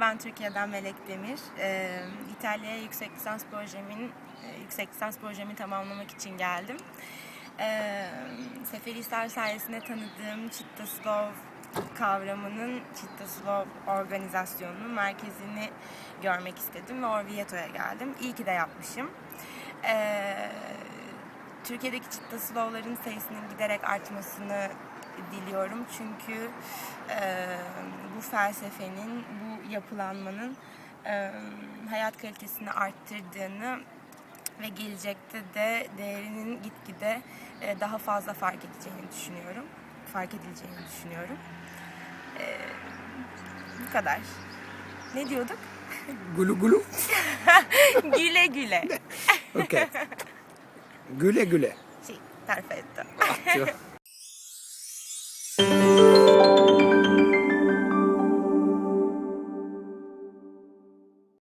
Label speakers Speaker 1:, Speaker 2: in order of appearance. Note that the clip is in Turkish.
Speaker 1: ben Türkiye'den Melek Demir. Ee, İtalya'ya yüksek lisans projemin e, yüksek lisans projemi tamamlamak için geldim. Ee, Seferihisar sayesinde tanıdığım Chitta Slav kavramının Chitta Slav organizasyonunun merkezini görmek istedim ve Orvieto'ya geldim. İyi ki de yapmışım. Ee, Türkiye'deki Chitta Slav'ların sayısının giderek artmasını diliyorum. Çünkü felsefenin, bu yapılanmanın e, hayat kalitesini arttırdığını ve gelecekte de değerinin gitgide e, daha fazla fark edeceğini düşünüyorum. Fark edileceğini düşünüyorum. E, bu kadar. Ne diyorduk?
Speaker 2: Gulu gulu.
Speaker 1: güle güle.
Speaker 2: Okey. Güle güle.
Speaker 1: Sì, perfetto.
Speaker 2: Attio.